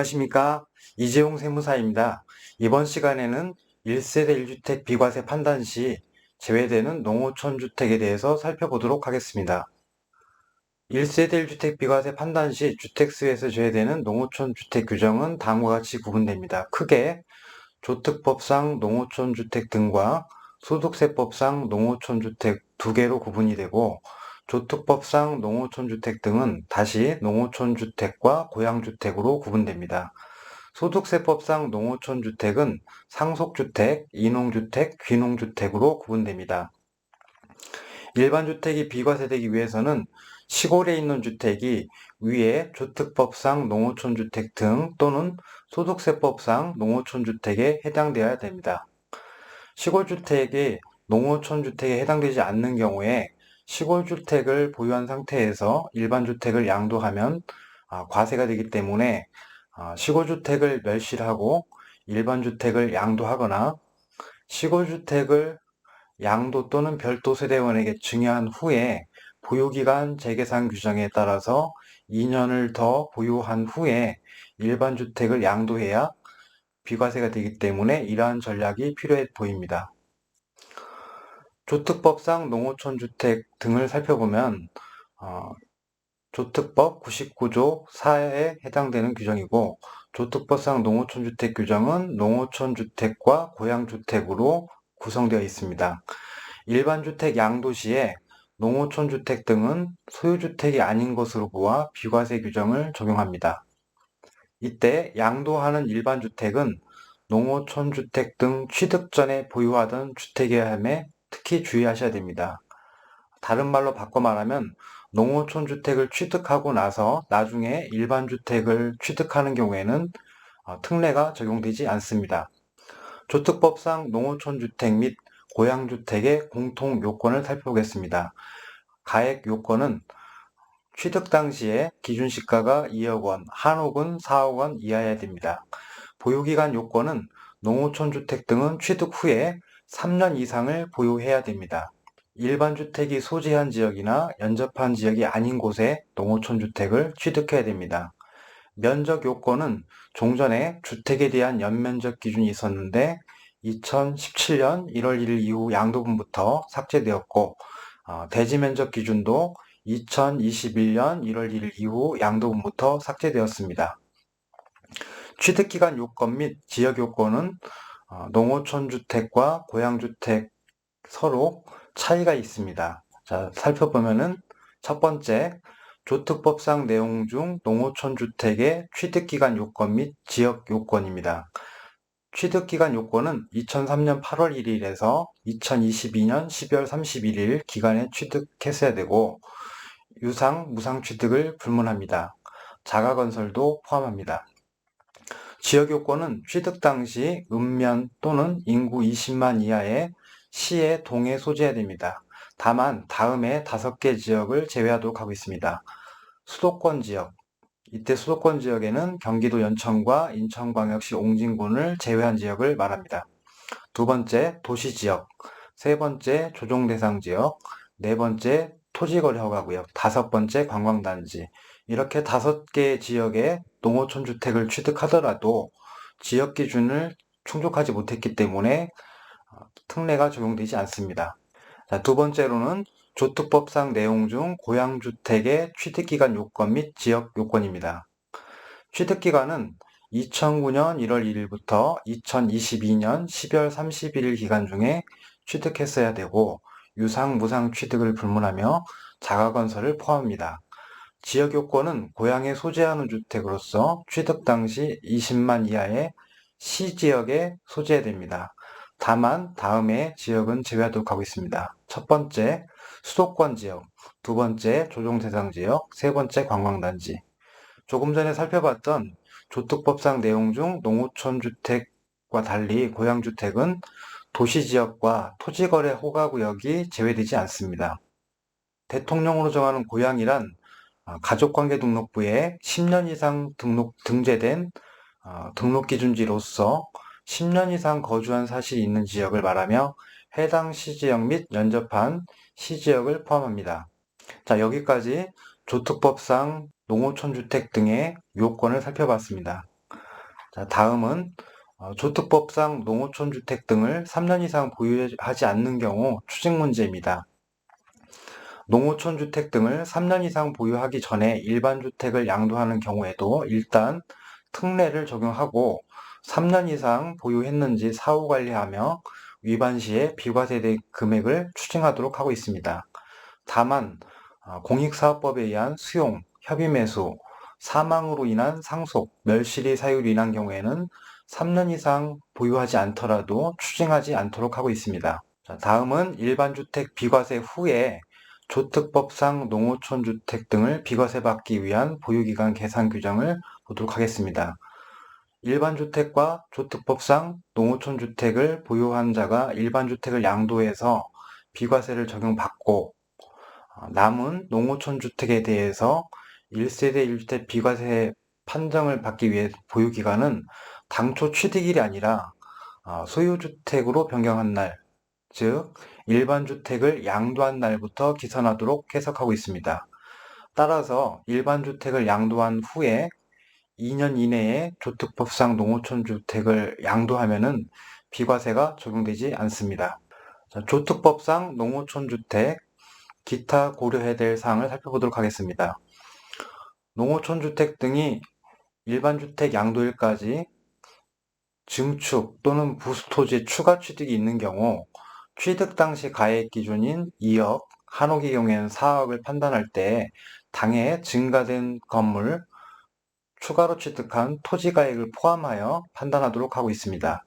안녕하십니까. 이재용 세무사입니다. 이번 시간에는 1세대 1주택 비과세 판단 시 제외되는 농어촌 주택에 대해서 살펴보도록 하겠습니다. 1세대 1주택 비과세 판단 시 주택수에서 제외되는 농어촌 주택 규정은 다음과 같이 구분됩니다. 크게 조특법상 농어촌 주택 등과 소득세법상 농어촌 주택 두 개로 구분이 되고 조특법상 농어촌 주택 등은 다시 농어촌 주택과 고양주택으로 구분됩니다. 소득세법상 농어촌 주택은 상속주택, 인농주택, 귀농주택으로 구분됩니다. 일반 주택이 비과세되기 위해서는 시골에 있는 주택이 위에 조특법상 농어촌 주택 등 또는 소득세법상 농어촌 주택에 해당되어야 됩니다. 시골 주택이 농어촌 주택에 해당되지 않는 경우에 시골주택을 보유한 상태에서 일반주택을 양도하면 아, 과세가 되기 때문에 아, 시골주택을 멸실하고 일반주택을 양도하거나 시골주택을 양도 또는 별도 세대원에게 증여한 후에 보유기간 재계산 규정에 따라서 2년을 더 보유한 후에 일반주택을 양도해야 비과세가 되기 때문에 이러한 전략이 필요해 보입니다. 조특법상 농어촌 주택 등을 살펴보면 어, 조특법 99조 4에 해당되는 규정이고 조특법상 농어촌 주택 규정은 농어촌 주택과 고양 주택으로 구성되어 있습니다. 일반 주택 양도 시에 농어촌 주택 등은 소유주택이 아닌 것으로 보아 비과세 규정을 적용합니다. 이때 양도하는 일반 주택은 농어촌 주택 등 취득 전에 보유하던 주택이어야 함에 특히 주의하셔야 됩니다. 다른 말로 바꿔 말하면 농어촌 주택을 취득하고 나서 나중에 일반 주택을 취득하는 경우에는 어, 특례가 적용되지 않습니다. 조특법상 농어촌 주택 및 고양 주택의 공통 요건을 살펴보겠습니다. 가액 요건은 취득 당시에 기준 시가가 2억 원, 한옥은 4억 원 이하여야 됩니다. 보유기간 요건은 농어촌 주택 등은 취득 후에 3년 이상을 보유해야 됩니다. 일반 주택이 소재한 지역이나 연접한 지역이 아닌 곳에 농어촌 주택을 취득해야 됩니다. 면적 요건은 종전에 주택에 대한 연면적 기준이 있었는데 2017년 1월 1일 이후 양도분부터 삭제되었고 어, 대지 면적 기준도 2021년 1월 1일 이후 양도분부터 삭제되었습니다. 취득기간 요건 및 지역 요건은 어, 농어촌 주택과 고양 주택 서로 차이가 있습니다. 자, 살펴보면은 첫 번째, 조특법상 내용 중 농어촌 주택의 취득기간 요건 및 지역 요건입니다. 취득기간 요건은 2003년 8월 1일에서 2022년 12월 31일 기간에 취득했어야 되고 유상, 무상 취득을 불문합니다. 자가건설도 포함합니다. 지역 요건은 취득 당시 읍면 또는 인구 20만 이하의 시의 동에 소재해야 됩니다. 다만 다음에 다섯 개 지역을 제외하도록 하고 있습니다. 수도권 지역. 이때 수도권 지역에는 경기도 연천과 인천광역시 옹진군을 제외한 지역을 말합니다. 두 번째 도시 지역, 세 번째 조정 대상 지역, 네 번째 토지거래 허가구역, 다섯 번째 관광단지, 이렇게 다섯 개 지역의 농어촌 주택을 취득하더라도 지역 기준을 충족하지 못했기 때문에 어, 특례가 적용되지 않습니다. 자, 두 번째로는 조특법상 내용 중 고양주택의 취득기간 요건 및 지역 요건입니다. 취득기간은 2009년 1월 1일부터 2022년 12월 31일 기간 중에 취득했어야 되고 유상, 무상 취득을 불문하며 자가건설을 포함합니다. 지역 요건은 고향에 소재하는 주택으로서 취득 당시 20만 이하의 시 지역에 소재됩니다. 다만 다음에 지역은 제외하도록 하고 있습니다. 첫 번째 수도권 지역, 두 번째 조정 대상 지역, 세 번째 관광단지. 조금 전에 살펴봤던 조특법상 내용 중 농어촌 주택과 달리 고향 주택은 도시 지역과 토지 거래 허가구역이 제외되지 않습니다. 대통령으로 정하는 고향이란 어, 가족관계등록부에 10년 이상 등록, 등재된 어, 등록기준지로서 10년 이상 거주한 사실이 있는 지역을 말하며 해당 시지역 및 연접한 시지역을 포함합니다. 자, 여기까지 조특법상 농어촌 주택 등의 요건을 살펴봤습니다. 자, 다음은 어, 조특법상 농어촌 주택 등을 3년 이상 보유하지 않는 경우 추징 문제입니다. 농어촌 주택 등을 3년 이상 보유하기 전에 일반 주택을 양도하는 경우에도 일단 특례를 적용하고 3년 이상 보유했는지 사후 관리하며 위반 시에 비과세대 금액을 추징하도록 하고 있습니다. 다만 어, 공익사업법에 의한 수용, 협의 매수, 사망으로 인한 상속, 멸실이 사유로 인한 경우에는 3년 이상 보유하지 않더라도 추징하지 않도록 하고 있습니다. 자, 다음은 일반 주택 비과세 후에 조특법상 농어촌 주택 등을 비과세 받기 위한 보유기간 계산 규정을 보도록 하겠습니다. 일반 주택과 조특법상 농어촌 주택을 보유한 자가 일반 주택을 양도해서 비과세를 적용받고 어, 남은 농어촌 주택에 대해서 1세대 1주택 비과세 판정을 받기 위해 보유기간은 당초 취득일이 아니라 어, 소유주택으로 변경한 날, 즉 일반 주택을 양도한 날부터 기산하도록 해석하고 있습니다. 따라서 일반 주택을 양도한 후에 2년 이내에 조특법상 농어촌 주택을 양도하면은 비과세가 적용되지 않습니다. 자, 조특법상 농어촌 주택 기타 고려해야 될 사항을 살펴보도록 하겠습니다. 농어촌 주택 등이 일반 주택 양도일까지 증축 또는 부수 토지 추가 취득이 있는 경우 취득 당시 가액 기준인 2억, 한옥의 경우에는 4억을 판단할 때 당해 증가된 건물, 추가로 취득한 토지 가액을 포함하여 판단하도록 하고 있습니다.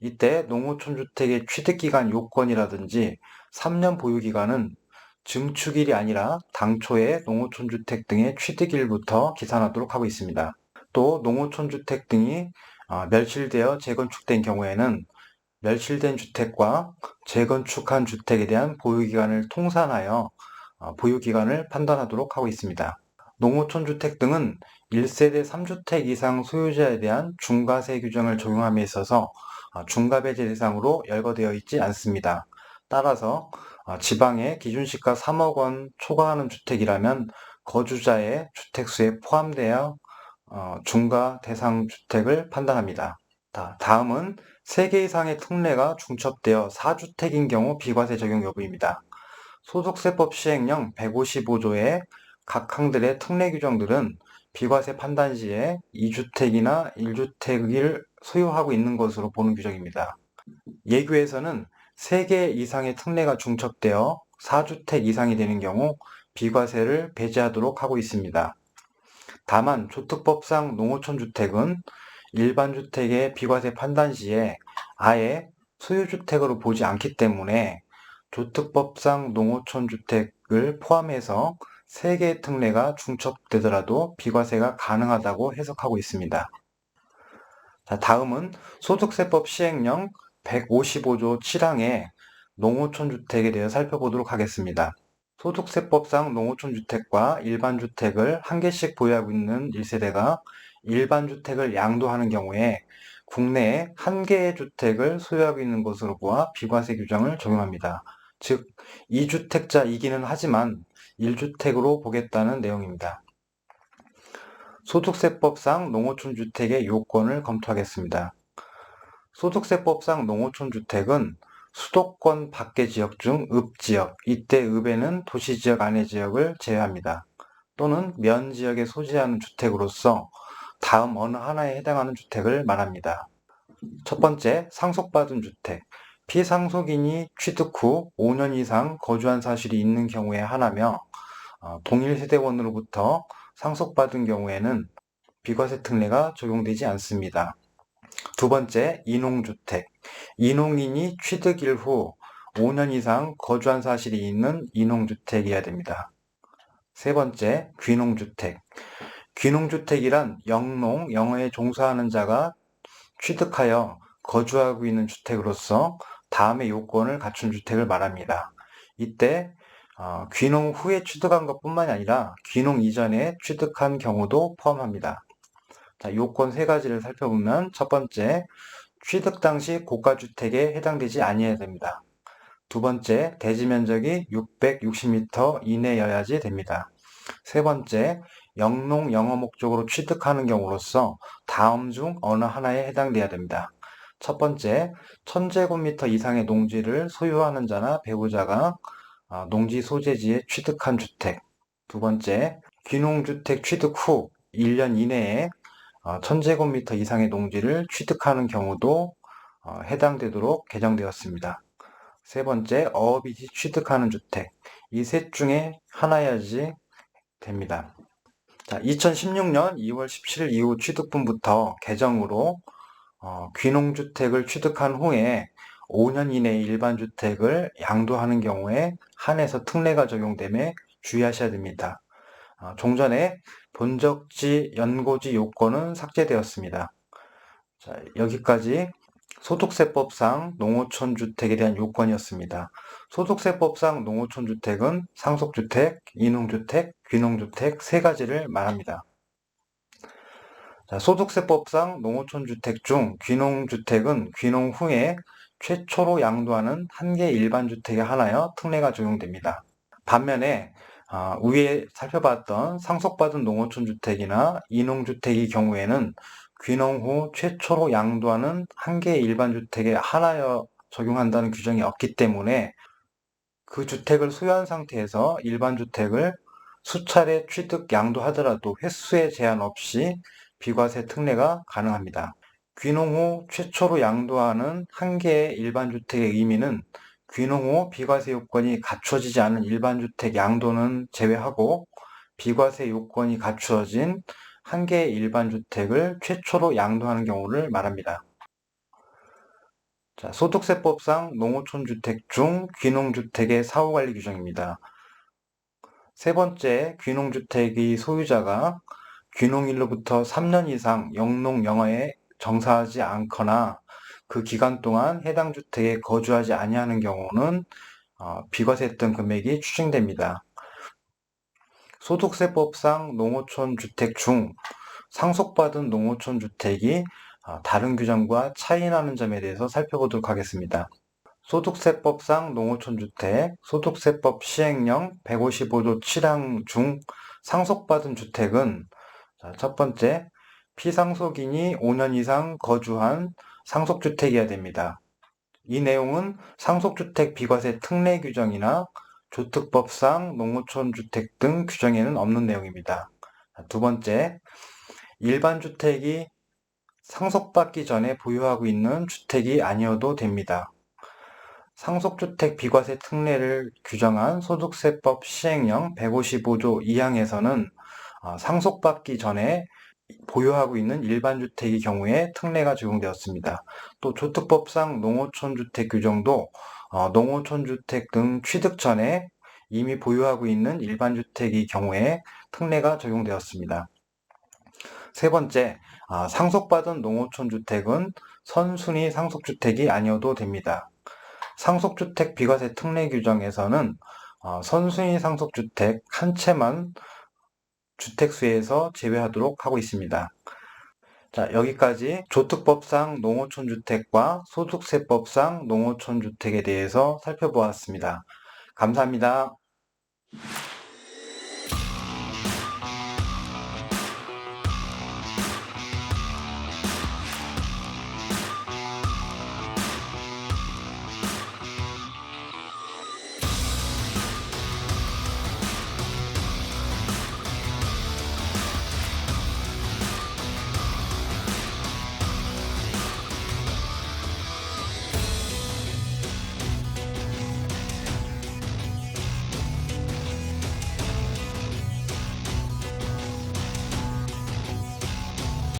이때 농어촌 주택의 취득기간 요건이라든지 3년 보유기간은 증축일이 아니라 당초의 농어촌 주택 등의 취득일부터 기산하도록 하고 있습니다. 또 농어촌 주택 등이 어, 멸실되어 재건축된 경우에는 멸실된 주택과 재건축한 주택에 대한 보유기간을 통산하여 어, 보유기간을 판단하도록 하고 있습니다. 농어촌 주택 등은 1세대 3주택 이상 소유자에 대한 중과세 규정을 적용함에 있어서 어, 중과배제 대상으로 열거되어 있지 않습니다. 따라서 지방의 기준시가 3억 원 초과하는 주택이라면 거주자의 주택수에 포함되어 중과 대상 주택을 판단합니다. 다음은 3개 이상의 특례가 중첩되어 4주택인 경우 비과세 적용 여부입니다. 소득세법 시행령 155조의 각 항들의 특례 규정들은 비과세 판단 시에 2주택이나 1주택을 소유하고 있는 것으로 보는 규정입니다. 예규에서는 3개 이상의 특례가 중첩되어 4주택 이상이 되는 경우 비과세를 배제하도록 하고 있습니다. 다만 조특법상 농어촌 주택은 일반 주택의 비과세 판단 시에 아예 소유주택으로 보지 않기 때문에 조특법상 농어촌 주택을 포함해서 3개의 특례가 중첩되더라도 비과세가 가능하다고 해석하고 있습니다. 자, 다음은 소득세법 시행령 155조 7항의 농어촌 주택에 대해 살펴보도록 하겠습니다. 소득세법상 농어촌 주택과 일반 주택을 한 개씩 보유하고 있는 1세대가 일반 주택을 양도하는 경우에 국내에 한 개의 주택을 소유하고 있는 것으로 보아 비과세 규정을 적용합니다. 즉, 2주택자이기는 하지만 1주택으로 보겠다는 내용입니다. 소득세법상 농어촌 주택의 요건을 검토하겠습니다. 소득세법상 농어촌 주택은 수도권 밖의 지역 중 읍지역, 이때 읍에는 도시지역 안의 지역을 제외합니다. 또는 면 지역에 소지하는 주택으로서 다음 어느 하나에 해당하는 주택을 말합니다. 첫 번째, 상속받은 주택. 피상속인이 취득 후 5년 이상 거주한 사실이 있는 경우에 하나며 어, 동일 세대원으로부터 상속받은 경우에는 비과세 특례가 적용되지 않습니다. 두 번째, 인홍주택. 인홍인이 취득일 후 5년 이상 거주한 사실이 있는 인홍주택이어야 됩니다. 세 번째, 귀농주택. 귀농주택이란 영농, 영어에 종사하는 자가 취득하여 거주하고 있는 주택으로서 다음의 요건을 갖춘 주택을 말합니다. 이때 어, 귀농 후에 취득한 것뿐만이 아니라 귀농 이전에 취득한 경우도 포함합니다. 자, 요건 세 가지를 살펴보면 첫 번째, 취득 당시 고가 주택에 해당되지 아니해야 됩니다. 두 번째, 대지 면적이 660m 이내여야지 됩니다. 세 번째, 영농 영어 목적으로 취득하는 경우로서 다음 중 어느 하나에 해당돼야 됩니다. 첫 번째, 1000제곱미터 이상의 농지를 소유하는 자나 배우자가 어, 농지 소재지에 취득한 주택. 두 번째, 귀농주택 취득 후 1년 이내에 1000제곱미터 이상의 농지를 취득하는 경우도 어, 해당되도록 개정되었습니다. 세 번째, 어업이지 취득하는 주택. 이 셋 중에 하나여야지 됩니다. 자, 2016년 2월 17일 이후 취득분부터 개정으로 어, 귀농주택을 취득한 후에 5년 이내에 일반주택을 양도하는 경우에 한해서 특례가 적용됨에 주의하셔야 됩니다. 어, 종전에 본적지 연고지 요건은 삭제되었습니다. 자, 여기까지 소득세법상 농어촌 주택에 대한 요건이었습니다. 소득세법상 농어촌 주택은 상속주택, 인흥주택, 귀농주택 세 가지를 말합니다. 자, 소득세법상 농어촌 주택 중 귀농주택은 귀농 후에 최초로 양도하는 한 개 일반 주택에 하나여 특례가 적용됩니다. 반면에 어, 위에 살펴봤던 상속받은 농어촌 주택이나 인농주택의 경우에는 귀농 후 최초로 양도하는 한 개의 일반 주택에 하나여 적용한다는 규정이 없기 때문에 그 주택을 소유한 상태에서 일반 주택을 수차례 취득 양도하더라도 횟수에 제한 없이 비과세 특례가 가능합니다. 귀농 후 최초로 양도하는 한 개의 일반 주택의 의미는 귀농 후 비과세 요건이 갖춰지지 않은 일반 주택 양도는 제외하고 비과세 요건이 갖추어진 한 개의 일반 주택을 최초로 양도하는 경우를 말합니다. 자, 소득세법상 농어촌 주택 중 귀농 주택의 사후관리 규정입니다. 세 번째, 귀농주택의 소유자가 귀농일로부터 3년 이상 영농 영어에 정사하지 않거나 그 기간 동안 해당 주택에 거주하지 아니하는 경우는 어, 비과세했던 금액이 추징됩니다. 소득세법상 농어촌 주택 중 상속받은 농어촌 주택이 어, 다른 규정과 차이나는 점에 대해서 살펴보도록 하겠습니다. 소득세법상 농어촌 주택, 소득세법 시행령 155조 7항 중 상속받은 주택은 첫 번째, 피상속인이 5년 이상 거주한 상속주택이어야 됩니다. 이 내용은 상속주택 비과세 특례 규정이나 조특법상 농어촌 주택 등 규정에는 없는 내용입니다. 두 번째, 일반 주택이 상속받기 전에 보유하고 있는 주택이 아니어도 됩니다. 상속주택 비과세 특례를 규정한 소득세법 시행령 155조 2항에서는 어, 상속받기 전에 보유하고 있는 일반 주택의 경우에 특례가 적용되었습니다. 또 조특법상 농어촌 주택 규정도 어, 농어촌 주택 등 취득 전에 이미 보유하고 있는 일반 주택의 경우에 특례가 적용되었습니다. 세 번째, 어, 상속받은 농어촌 주택은 선순위 상속주택이 아니어도 됩니다. 상속주택 비과세 특례 규정에서는 어, 선순위 상속주택 한 채만 주택수에서 제외하도록 하고 있습니다. 자, 여기까지 조특법상 농어촌 주택과 소득세법상 농어촌 주택에 대해서 살펴보았습니다. 감사합니다.